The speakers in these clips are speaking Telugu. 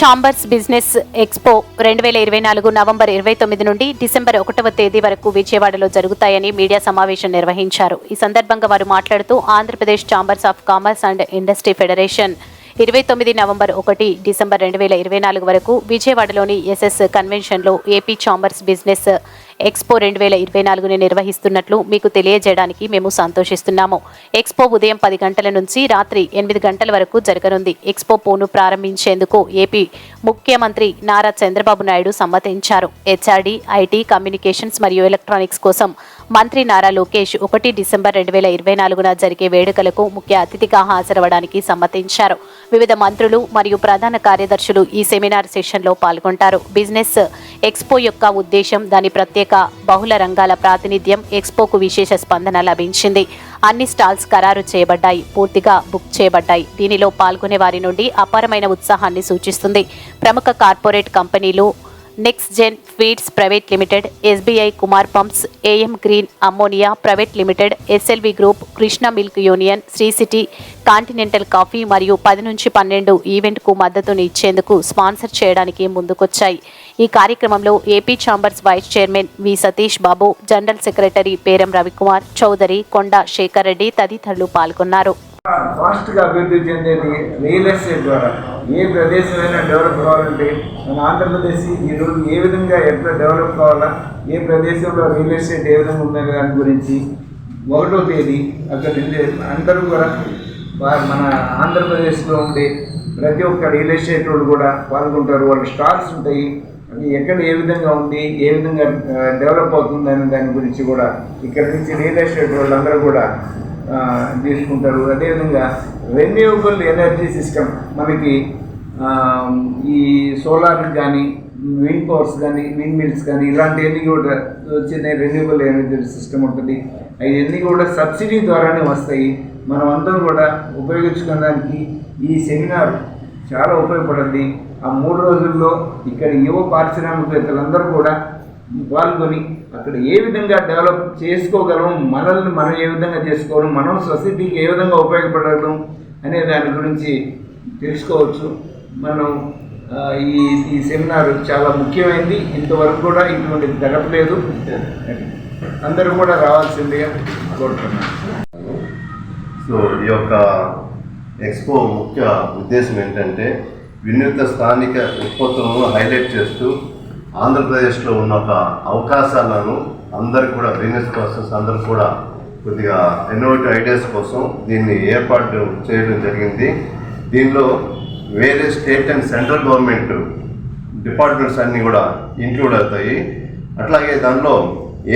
ఛాంబర్స్ బిజినెస్ ఎక్స్పో రెండు వేల ఇరవై నాలుగు నవంబర్ ఇరవై తొమ్మిది నుండి డిసెంబర్ ఒకటవ తేదీ వరకు విజయవాడలో జరుగుతాయని మీడియా సమావేశం నిర్వహించారు. ఈ సందర్భంగా వారు మాట్లాడుతూ Andhra Pradesh chambers of commerce and industry federation ఇరవై తొమ్మిది నవంబర్ ఒకటి డిసెంబర్ రెండు వేల ఇరవై నాలుగు వరకు విజయవాడలోని ఎస్ఎస్ కన్వెన్షన్లో ఏపీ ఛాంబర్స్ బిజినెస్ ఎక్స్పో రెండు వేల ఇరవై నాలుగుని నిర్వహిస్తున్నట్లు మీకు తెలియజేయడానికి మేము సంతోషిస్తున్నాము. ఎక్స్పో ఉదయం పది గంటల నుంచి రాత్రి ఎనిమిది గంటల వరకు జరగనుంది. ఎక్స్పో పోను ప్రారంభించేందుకు ఏపీ ముఖ్యమంత్రి నారా చంద్రబాబు నాయుడు సమ్మతించారు. హెచ్ఆర్డి ఐటీ కమ్యూనికేషన్స్ మరియు ఎలక్ట్రానిక్స్ కోసం మంత్రి నారా లోకేష్ ఒకటి డిసెంబర్ రెండు వేల ఇరవై నాలుగున జరిగే వేడుకలకు ముఖ్య అతిథిగా హాజరవడానికి సమ్మతించారు. వివిధ మంత్రులు మరియు ప్రధాన కార్యదర్శులు ఈ సెమినార్ సెషన్లో పాల్గొంటారు. బిజినెస్ ఎక్స్పో యొక్క ఉద్దేశం దాని ప్రత్యేక బహుళ రంగాల ప్రాతినిధ్యం ఎక్స్పోకు విశేష స్పందన లభించింది. అన్ని స్టాల్స్ ఖరారు చేయబడ్డాయి. పూర్తిగా బుక్ చేయబడ్డాయి. దీనిలో పాల్గొనే వారి నుండి అపారమైన ఉత్సాహాన్ని సూచిస్తుంది. ప్రముఖ కార్పొరేట్ కంపెనీలు next gen feeds private limited SBI Kumar pumps AM green ammonia private limited SLV group Krishna milk union Sri city continental coffee మరియు పది నుంచి పన్నెండు ఈవెంట్కు మద్దతును ఇచ్చేందుకు స్పాన్సర్ చేయడానికి ముందుకొచ్చాయి. ఈ కార్యక్రమంలో AP chambers vice chairman V Satish Babu general secretary Peram Ravikumar Chowdary Konda Shekar Reddy తదితరులు పాల్గొన్నారు. ఫాస్ట్గా అభివృద్ధి చెందేది రియల్ ఎస్టేట్ ద్వారా. ఏ ప్రదేశమైనా డెవలప్ కావాలంటే మన ఆంధ్రప్రదేశ్ ఈరోజు ఏ విధంగా ఎట్లా డెవలప్ కావాలా ఏ ప్రదేశంలో రియల్ ఎస్టేట్ ఏ విధంగా ఉందనే దాని గురించి ఒకటో తేదీ అక్కడ అందరూ కూడా మన ఆంధ్రప్రదేశ్లో ఉండే ప్రతి ఒక్క రియల్ ఎస్టేట్ వాళ్ళు కూడా పాల్గొంటారు. వాళ్ళ స్టాల్స్ ఉంటాయి. అది ఎక్కడ ఏ విధంగా ఉంది ఏ విధంగా డెవలప్ అవుతుంది అనే దాని గురించి కూడా ఇక్కడ నుంచి రియల్ ఎస్టేట్ వాళ్ళందరూ కూడా తీసుకుంటారు. అదేవిధంగా రెన్యూవబుల్ ఎనర్జీ సిస్టమ్ మనకి ఈ సోలార్ కానీ విండ్ పవర్స్ కానీ విండ్ మిల్స్ కానీ ఇలాంటివన్నీ కూడా వచ్చిన రెన్యూవబుల్ ఎనర్జీ సిస్టమ్ ఉంటుంది. అవన్నీ కూడా సబ్సిడీ ద్వారానే వస్తాయి. మనం అందరం కూడా ఉపయోగించుకోవడానికి ఈ సెమినార్ చాలా ఉపయోగపడింది ఆ మూడు రోజుల్లో ఇక్కడ యువ పారిశ్రామికవేత్తలందరూ కూడా పాల్గొని అక్కడ ఏ విధంగా డెవలప్ చేసుకోగలం మనల్ని మనం ఏ విధంగా చేసుకోగలం మనం సొసైటీకి ఏ విధంగా ఉపయోగపడగలం అనే దాని గురించి తెలుసుకోవచ్చు. మనం ఈ ఈ సెమినార్ చాలా ముఖ్యమైనది ఇంతవరకు కూడా ఇటువంటిది జరగలేదు అందరూ కూడా రావాల్సిందిగా కోరుతున్నాను. సో ఈ యొక్క ఎక్స్పో ముఖ్య ఉద్దేశం ఏంటంటే వినూత్న స్థానిక ఉత్పత్తులను హైలైట్ చేస్తూ ఆంధ్రప్రదేశ్లో ఉన్న ఒక అవకాశాలను అందరికి కూడా బిజినెస్ పర్సన్స్ అందరు కూడా కొద్దిగా ఇన్నోవేటివ్ ఐడియాస్ కోసం దీన్ని ఏర్పాటు చేయడం జరిగింది. దీనిలో వేరే state and central government departments అన్నీ కూడా ఇంక్లూడ్ అవుతాయి. అట్లాగే దానిలో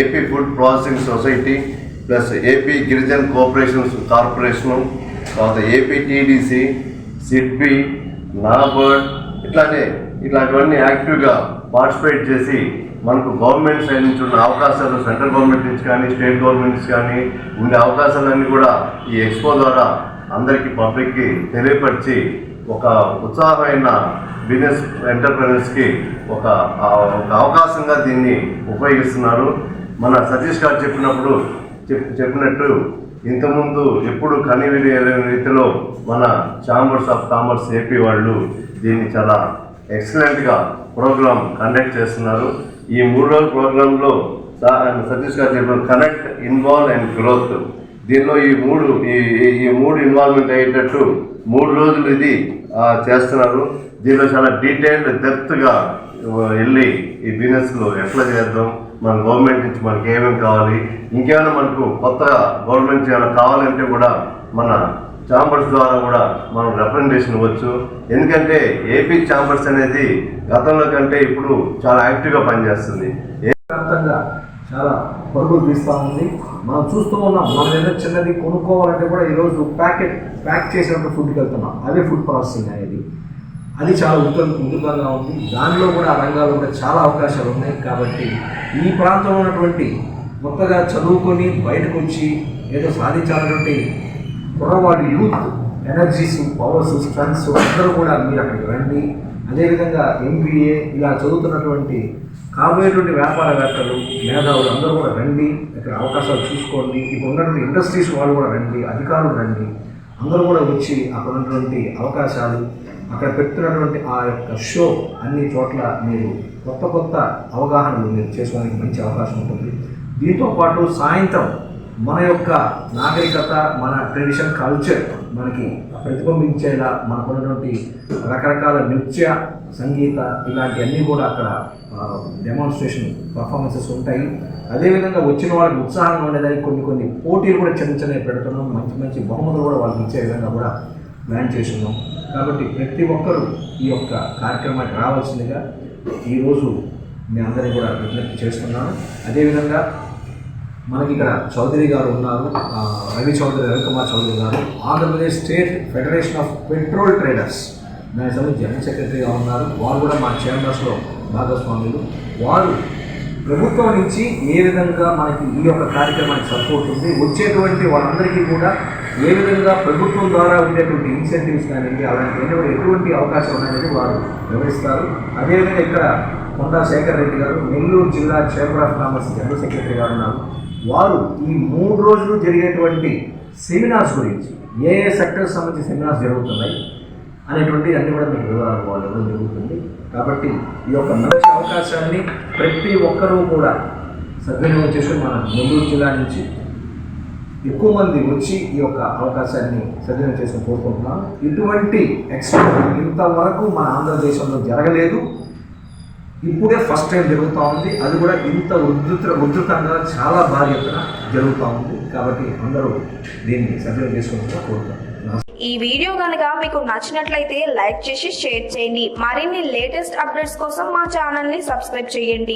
AP food processing society plus AP Girijan cooperation corporation తర్వాత ఏపీ టీడీసీ సిడ్బి నాబర్డ్ ఇట్లానే ఇట్లాంటివన్నీ యాక్టివ్గా పార్టిసిపేట్ చేసి మనకు గవర్నమెంట్ సైడ్ నుంచి ఉన్న అవకాశాలు సెంట్రల్ గవర్నమెంట్ నుంచి కానీ స్టేట్ గవర్నమెంట్స్ కానీ ఉండే అవకాశాలన్నీ కూడా ఈ ఎక్స్పో ద్వారా అందరికీ పబ్లిక్కి తెలియపరిచి ఒక ఉత్సాహమైన బిజినెస్ ఎంటర్ప్రెనర్స్కి ఒక ఒక అవకాశంగా దీన్ని ఉపయోగిస్తున్నారు. మన సతీష్ గారు చెప్పినప్పుడు చెప్ చెప్పినట్టు ఇంతకుముందు ఎప్పుడు కనివిని రీతిలో మన ఛాంబర్స్ ఆఫ్ కామర్స్ ఏపీ వాళ్ళు దీన్ని చాలా ఎక్సలెంట్గా ప్రోగ్రాం కండక్ట్ చేస్తున్నారు. ఈ మూడు రోజుల ప్రోగ్రాంలో సతీష్ గారు చెప్పిన కనెక్ట్ ఇన్వాల్వ్ అండ్ గ్రోత్ దీనిలో ఈ మూడు ఈ ఈ- మూడు ఇన్వాల్వ్మెంట్ అయ్యేటట్టు మూడు రోజులు ఇది చేస్తున్నారు. దీనిలో చాలా డీటెయిల్డ్ డెప్త్గా వెళ్ళి ఈ బిజినెస్లో ఎట్లా చేద్దాం. మన గవర్నమెంట్ నుంచి మనకి ఏమేమి కావాలి ఇంకేమైనా మనకు కొత్తగా గవర్నమెంట్ ఏమైనా కావాలంటే కూడా మన ఛాంబర్స్ ద్వారా కూడా మనం రిప్రజెంటేషన్ ఇవ్వచ్చు. ఎందుకంటే ఏపీ ఛాంబర్స్ అనేది గతంలో కంటే ఇప్పుడు చాలా యాక్టివ్గా పనిచేస్తుంది. వ్యాప్తంగా చాలా పరుగులు తీస్తూ ఉంది. మనం చూస్తూ ఉన్నాం మనం ఏదో చిన్నది కొనుక్కోవాలంటే కూడా ఈరోజు ప్యాకెట్ ప్యాక్ చేసినప్పుడు ఫుడ్కి వెళ్తున్నాం. అదే ఫుడ్ ప్రాసెసింగ్ అనేది. అది చాలా ఉత్త ఉధృతంగా ఉంది. దానిలో కూడా ఆ రంగాల్లో కూడా చాలా అవకాశాలు ఉన్నాయి. కాబట్టి ఈ ప్రాంతంలో ఉన్నటువంటి కొత్తగా చదువుకొని బయటకు వచ్చి ఏదో సాధించాలన్నటువంటి కుర్రవాడి యూత్ ఎనర్జీస్ పవర్స్ స్ట్రెంగ్స్ అందరూ కూడా మీరు అక్కడికి రండి. అదేవిధంగా ఎంబీఏ ఇలా చదువుతున్నటువంటి కాబోయేటువంటి వ్యాపారవేత్తలు మేధావులు అందరూ కూడా రండి. ఇక్కడ అవకాశాలు చూసుకోండి. ఇప్పుడు ఉన్నటువంటి ఇండస్ట్రీస్ వాళ్ళు కూడా రండి అధికారులు రండి. అందరూ కూడా వచ్చి అక్కడ ఉన్నటువంటి అవకాశాలు అక్కడ పెడుతున్నటువంటి ఆ యొక్క షో అన్ని చోట్ల మీరు కొత్త కొత్త అవగాహనలు మీరు చేసుకోవడానికి మంచి అవకాశం ఉంటుంది. దీంతో పాటు సాయంత్రం మన యొక్క నాగరికత మన ట్రెడిషన్ కల్చర్ మనకి ప్రతిబింబించేలా మనకున్నటువంటి రకరకాల నృత్య సంగీత ఇలాంటివన్నీ కూడా అక్కడ డెమాన్స్ట్రేషన్ పర్ఫార్మెన్సెస్ ఉంటాయి. అదేవిధంగా వచ్చిన వాళ్ళకి ఉత్సాహంగా ఉండేదానికి కొన్ని కొన్ని పోటీలు కూడా చిన్న చిన్నవి పెడుతున్నాం. మంచి మంచి బహుమతులు కూడా వాళ్ళకి ఇచ్చే విధంగా కూడా ప్లాన్ చేస్తున్నాం. కాబట్టి ప్రతి ఒక్కరూ ఈ యొక్క కార్యక్రమానికి రావాల్సిందిగా ఈరోజు మీ అందరినీ కూడా విజ్ఞప్తి చేస్తున్నాను. అదేవిధంగా మనకి ఇక్కడ చౌదరి గారు ఉన్నారు. రవి చౌదరి రవికుమార్ చౌదరి గారు. Andhra Pradesh state federation of petrol traders. దానికి సంబంధించి జనరల్ సెక్రటరీగా ఉన్నారు. వారు కూడా మా చేంబర్స్లో భాగస్వాములు. వారు ప్రభుత్వం నుంచి ఏ విధంగా మనకి ఈ యొక్క కార్యక్రమానికి సపోర్ట్ ఉంది వచ్చేటువంటి వాళ్ళందరికీ కూడా ఏ విధంగా ప్రభుత్వం ద్వారా ఉండేటువంటి ఇన్సెంటివ్స్ కానివ్వండి అలాంటివన్నీ కూడా ఎటువంటి అవకాశం ఉన్నాయని వారు వివరిస్తారు. అదేవిధంగా ఇక్కడ కొండా శేఖర్ రెడ్డి గారు నెల్లూరు జిల్లా chamber of commerce general secretary గారు ఉన్నారు. వారు ఈ మూడు రోజులు జరిగేటువంటి సెమినార్స్ గురించి ఏ ఏ సెక్టర్స్ సంబంధించి సెమినార్స్ జరుగుతున్నాయి అనేటువంటి అన్ని కూడా మీకు వివరాలు వాళ్ళు ఇవ్వడం జరుగుతుంది. కాబట్టి ఈ యొక్క మంచి అవకాశాన్ని ప్రతి ఒక్కరూ కూడా సద్వినియోగం చేసుకుని మన నెల్లూరు జిల్లా నుంచి ఎక్కువ మంది వచ్చి ఈ యొక్క అవకాశాన్ని సద్వినియోగం చేసుకుని కోరుకుంటున్నాను ఇటువంటి ఎక్స్పో ఇంతవరకు మన ఆంధ్రదేశంలో జరగలేదు. ఇప్పుడే ఫస్ట్ టైం జరుగుతూ ఉంది. అది కూడా ఇంత ఉధృత ఉధృతంగా చాలా భారీ ఎత్తున జరుగుతూ ఉంది. కాబట్టి అందరూ దీన్ని సద్వినియోగం చేసుకుంటూ కోరుతాను ఈ వీడియో కనుక మీకు నచ్చినట్లయితే లైక్ చేసి షేర్ చేయండి. మరిన్ని లేటెస్ట్ అప్డేట్స్ కోసం మా ఛానల్ని సబ్స్క్రైబ్ చేయండి.